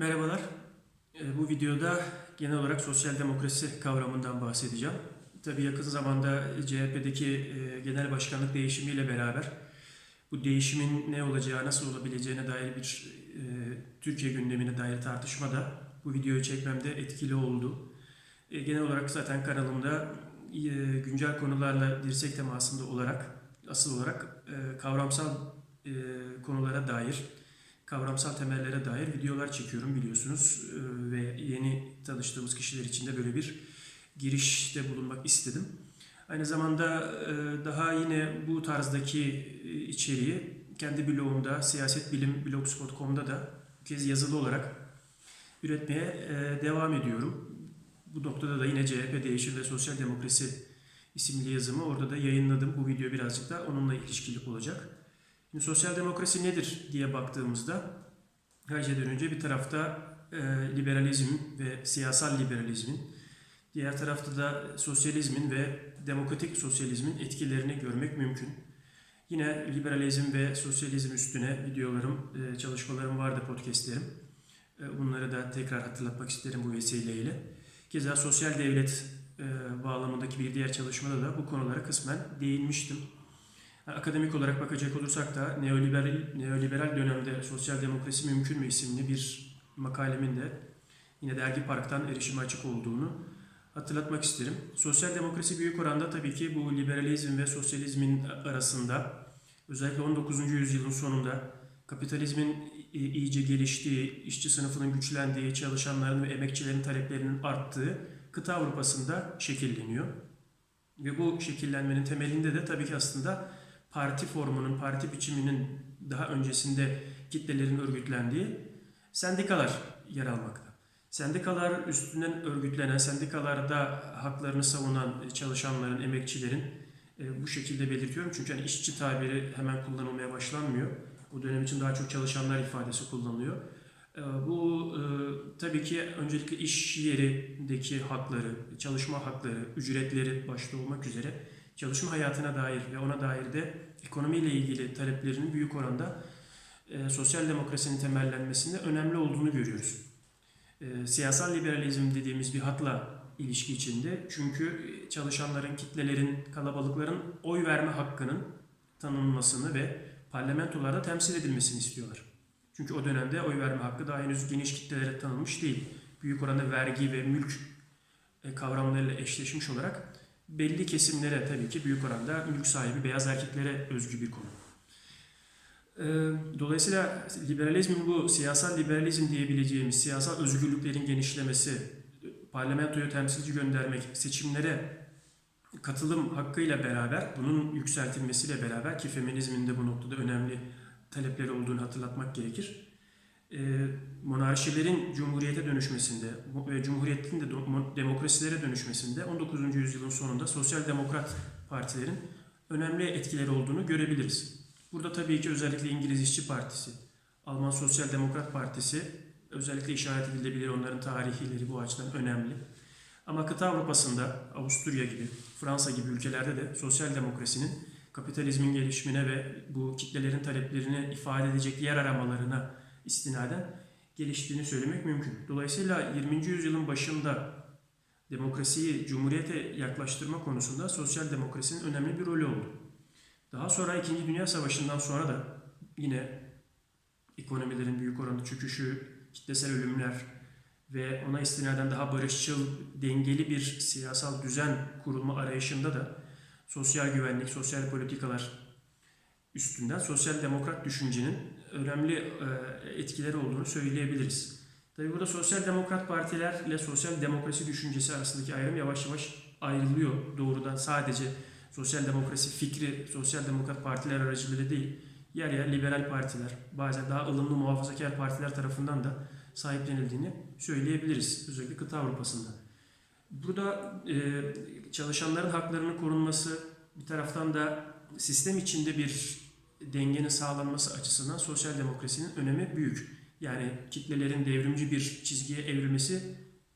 Merhabalar. Ee, Bu videoda genel olarak sosyal demokrasi kavramından bahsedeceğim. Tabii yakın zamanda CHP'deki e, genel başkanlık değişimiyle beraber bu değişimin ne olacağı, nasıl olabileceğine dair bir e, Türkiye gündemine dair tartışma da bu videoyu çekmemde etkili oldu. E, Genel olarak zaten kanalımda güncel konularla dirsek temasında olarak, asıl olarak kavramsal konulara dair kavramsal temellere dair videolar çekiyorum biliyorsunuz Ee, ve yeni tanıştığımız kişiler için de böyle bir girişte bulunmak istedim. Aynı zamanda e, daha yine bu tarzdaki e, içeriği kendi blogumda siyasetbilim.blogspot.com'da da bu kez yazılı olarak üretmeye e, devam ediyorum. Bu noktada da yine CHP Değişim ve Sosyal Demokrasi isimli yazımı orada da yayınladım. Bu video birazcık da onunla ilişkili olacak. Şimdi sosyal demokrasi nedir diye baktığımızda her şeyden önce bir tarafta e, liberalizm ve siyasal liberalizmin, diğer tarafta da sosyalizmin ve demokratik sosyalizmin etkilerini görmek mümkün. Yine liberalizm ve sosyalizm üstüne videolarım, e, çalışmalarım vardı, podcastlerim. E, bunları da tekrar hatırlatmak isterim bu vesileyle. Keza sosyal devlet e, bağlamındaki bir diğer çalışmada da bu konulara kısmen değinmiştim. Akademik olarak bakacak olursak da neoliberal, neoliberal dönemde sosyal demokrasi mümkün mü isimli bir makalemin de yine Dergi Park'tan erişime açık olduğunu hatırlatmak isterim. Sosyal demokrasi büyük oranda tabii ki bu liberalizm ve sosyalizmin arasında özellikle 19. yüzyılın sonunda kapitalizmin iyice geliştiği, işçi sınıfının güçlendiği, çalışanların ve emekçilerin taleplerinin arttığı kıta Avrupa'sında şekilleniyor. Ve bu şekillenmenin temelinde de tabii ki aslında parti formunun, parti biçiminin daha öncesinde kitlelerin örgütlendiği sendikalar yer almakta. Sendikalar üstünden örgütlenen, sendikalarda haklarını savunan çalışanların, emekçilerin e, bu şekilde belirtiyorum. Çünkü hani işçi tabiri hemen kullanılmaya başlanmıyor. Bu dönem için daha çok çalışanlar ifadesi kullanılıyor. E, Bu e, tabii ki öncelikle iş yerindeki hakları, çalışma hakları, ücretleri başta olmak üzere çalışma hayatına dair ve ona dair de ekonomiyle ilgili taleplerinin büyük oranda e, sosyal demokrasinin temellenmesinde önemli olduğunu görüyoruz. E, siyasal liberalizm dediğimiz bir hatla ilişki içinde çünkü çalışanların, kitlelerin, kalabalıkların oy verme hakkının tanınmasını ve parlamentolarda temsil edilmesini istiyorlar. Çünkü o dönemde oy verme hakkı daha henüz geniş kitlelere tanınmış değil. Büyük oranda vergi ve mülk e, kavramlarıyla eşleşmiş olarak belli kesimlere tabii ki büyük oranda mülk sahibi beyaz erkeklere özgü bir konu. Ee, Dolayısıyla liberalizmin bu siyasal liberalizm diyebileceğimiz siyasal özgürlüklerin genişlemesi, parlamentoya temsilci göndermek, seçimlere katılım hakkıyla beraber, bunun yükseltilmesiyle beraber ki feminizmin de bu noktada önemli talepleri olduğunu hatırlatmak gerekir. Ee, monarşilerin cumhuriyete dönüşmesinde ve cumhuriyetin de demokrasilere dönüşmesinde 19. yüzyılın sonunda sosyal demokrat partilerin önemli etkileri olduğunu görebiliriz. Burada tabii ki özellikle İngiliz İşçi Partisi, Alman Sosyal Demokrat Partisi özellikle işaret edilebilir. Onların tarihileri bu açıdan önemli. Ama kıta Avrupa'sında Avusturya gibi, Fransa gibi ülkelerde de sosyal demokrasinin kapitalizmin gelişimine ve bu kitlelerin taleplerini ifade edecek yer aramalarına istinaden geliştiğini söylemek mümkün. Dolayısıyla 20. yüzyılın başında demokrasiyi cumhuriyete yaklaştırma konusunda sosyal demokrasinin önemli bir rolü oldu. Daha sonra 2. Dünya Savaşı'ndan sonra da yine ekonomilerin büyük oranda çöküşü, kitlesel ölümler ve ona istinaden daha barışçıl, dengeli bir siyasal düzen kurulma arayışında da sosyal güvenlik, sosyal politikalar üstünden sosyal demokrat düşüncenin önemli e, etkileri olduğunu söyleyebiliriz. Tabii burada sosyal demokrat partilerle sosyal demokrasi düşüncesi arasındaki ayrım yavaş yavaş ayrılıyor doğrudan sadece sosyal demokrasi fikri sosyal demokrat partiler aracılığıyla değil yer yer liberal partiler bazen daha ılımlı muhafazakar partiler tarafından da sahiplenildiğini söyleyebiliriz özellikle kıta Avrupa'sında. Burada e, çalışanların haklarının korunması bir taraftan da sistem içinde bir dengenin sağlanması açısından sosyal demokrasinin önemi büyük. Yani kitlelerin devrimci bir çizgiye evrilmesi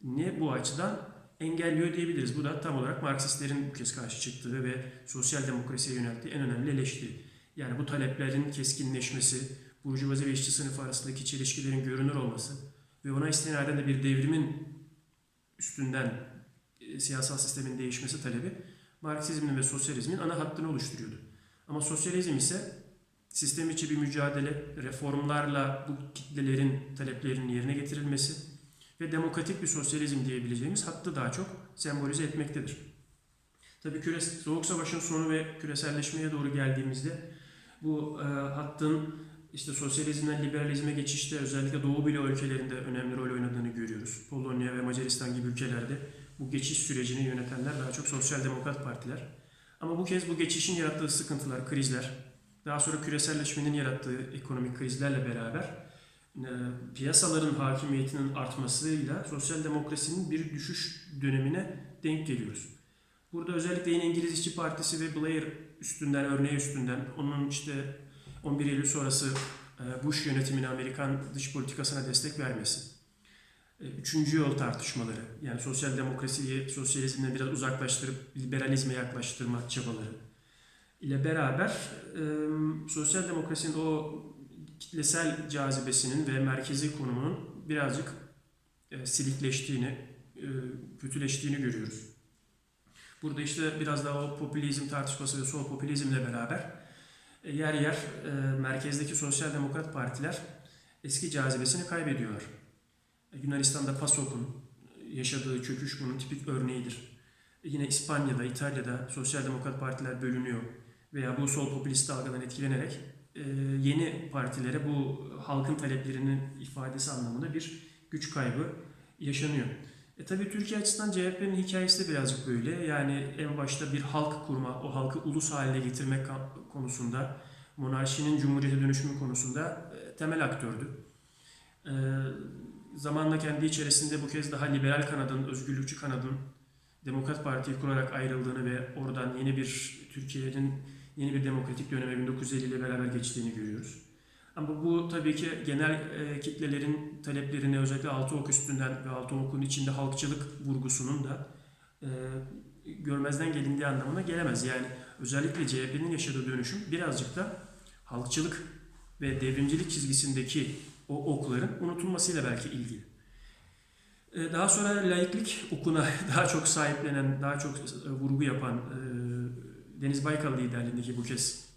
ne bu açıdan engelliyor diyebiliriz. Bu da tam olarak Marksistlerin bu kez karşı çıktığı ve sosyal demokrasiye yönelttiği en önemli eleştiri. Yani bu taleplerin keskinleşmesi, burjuvazi ve işçi sınıfı arasındaki çelişkilerin görünür olması, ve ona istinaden de bir devrimin üstünden e, siyasal sistemin değişmesi talebi Marksizmin ve sosyalizmin ana hattını oluşturuyordu. Ama sosyalizm ise sistem içi bir mücadele, reformlarla bu kitlelerin taleplerinin yerine getirilmesi ve demokratik bir sosyalizm diyebileceğimiz hattı daha çok sembolize etmektedir. Tabii küre, Soğuk Savaş'ın sonu ve küreselleşmeye doğru geldiğimizde bu e, hattın işte sosyalizmden liberalizme geçişte özellikle Doğu bloğu ülkelerinde önemli rol oynadığını görüyoruz. Polonya ve Macaristan gibi ülkelerde bu geçiş sürecini yönetenler daha çok sosyal demokrat partiler. Ama bu kez bu geçişin yarattığı sıkıntılar, krizler, daha sonra küreselleşmenin yarattığı ekonomik krizlerle beraber e, piyasaların hakimiyetinin artmasıyla sosyal demokrasinin bir düşüş dönemine denk geliyoruz. Burada özellikle yine İngiliz İşçi Partisi ve Blair üstünden, örneği üstünden, onun işte 11 Eylül sonrası e, Bush yönetimine Amerikan dış politikasına destek vermesi, e, üçüncü yol tartışmaları, yani sosyal demokrasiyi sosyalizmden biraz uzaklaştırıp liberalizme yaklaştırma çabaları ile beraber e, sosyal demokrasinin o kitlesel cazibesinin ve merkezi konumunun birazcık e, silikleştiğini, e, kötüleştiğini görüyoruz. Burada işte biraz daha o popülizm tartışması ve sol popülizmle beraber e, yer yer e, merkezdeki sosyal demokrat partiler eski cazibesini kaybediyorlar. E, Yunanistan'da PASOK'un yaşadığı çöküş bunun tipik örneğidir. E, Yine İspanya'da, İtalya'da sosyal demokrat partiler bölünüyor veya bu sol popülist dalgadan etkilenerek e, yeni partilere bu halkın taleplerinin ifadesi anlamında bir güç kaybı yaşanıyor. E tabii Türkiye açısından CHP'nin hikayesi de birazcık böyle. Yani en başta bir halk kurma, o halkı ulus haline getirmek konusunda, monarşinin cumhuriyete dönüşümü konusunda e, temel aktördü. E, zamanla kendi içerisinde bu kez daha liberal kanadın, özgürlükçü kanadın Demokrat Parti'yi kurarak ayrıldığını ve oradan yeni bir Türkiye'nin yeni bir demokratik döneme 1950 ile beraber geçtiğini görüyoruz. Ama bu tabii ki genel e, kitlelerin taleplerini özellikle altı ok üstünden ve altı okun içinde halkçılık vurgusunun da e, görmezden gelindiği anlamına gelemez. Yani özellikle CHP'nin yaşadığı dönüşüm birazcık da halkçılık ve devrimcilik çizgisindeki o okların unutulmasıyla belki ilgili. E, Daha sonra laiklik okuna daha çok sahiplenen, daha çok e, vurgu yapan e, Deniz Baykal liderliğindeki bu kez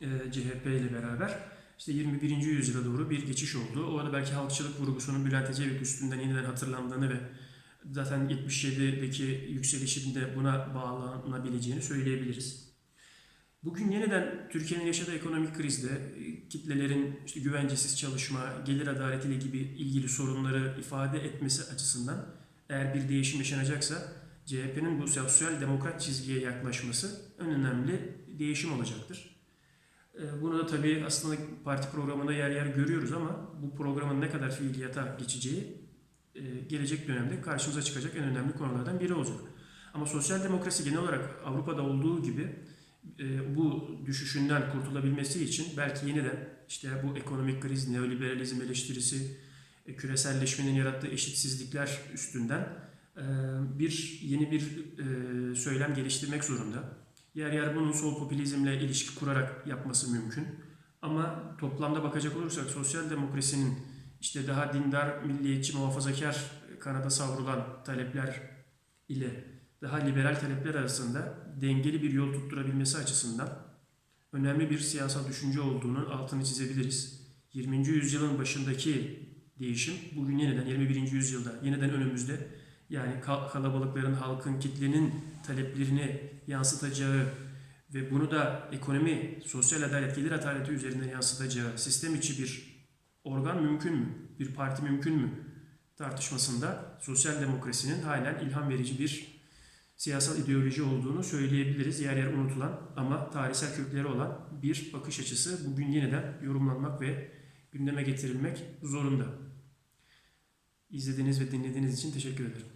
e, CHP ile beraber işte 21. yüzyıla doğru bir geçiş oldu. Orada belki halkçılık vurgusunun Bülent Ecevit üstünden yeniden hatırlandığını ve zaten 77'deki yükselişin de buna bağlanabileceğini söyleyebiliriz. Bugün yeniden Türkiye'nin yaşadığı ekonomik krizde e, kitlelerin işte güvencesiz çalışma, gelir adaletiyle gibi ilgili sorunları ifade etmesi açısından eğer bir değişim yaşanacaksa CHP'nin bu sosyal demokrat çizgiye yaklaşması en önemli değişim olacaktır. E, Bunu da tabii aslında parti programında yer yer görüyoruz ama bu programın ne kadar fiiliyata geçeceği e, gelecek dönemde karşımıza çıkacak en önemli konulardan biri olacak. Ama sosyal demokrasi genel olarak Avrupa'da olduğu gibi e, bu düşüşünden kurtulabilmesi için belki yeniden işte bu ekonomik kriz, neoliberalizm eleştirisi, e, küreselleşmenin yarattığı eşitsizlikler üstünden bir yeni bir e, söylem geliştirmek zorunda. Yer yer bunun sol popülizmle ilişki kurarak yapması mümkün. Ama toplamda bakacak olursak sosyal demokrasinin işte daha dindar, milliyetçi, muhafazakar kanada savrulan talepler ile daha liberal talepler arasında dengeli bir yol tutturabilmesi açısından önemli bir siyasal düşünce olduğunun altını çizebiliriz. 20. yüzyılın başındaki değişim bugün yeniden 21. yüzyılda yeniden önümüzde yani kal- kalabalıkların, halkın, kitlenin taleplerini yansıtacağı ve bunu da ekonomi, sosyal adalet, gelir adaleti üzerinden yansıtacağı sistem içi bir organ mümkün mü? Bir parti mümkün mü? Tartışmasında sosyal demokrasinin halen ilham verici bir siyasal ideoloji olduğunu söyleyebiliriz. Yer yer unutulan ama tarihsel kökleri olan bir bakış açısı bugün yeniden yorumlanmak ve gündeme getirilmek zorunda. İzlediğiniz ve dinlediğiniz için teşekkür ederim.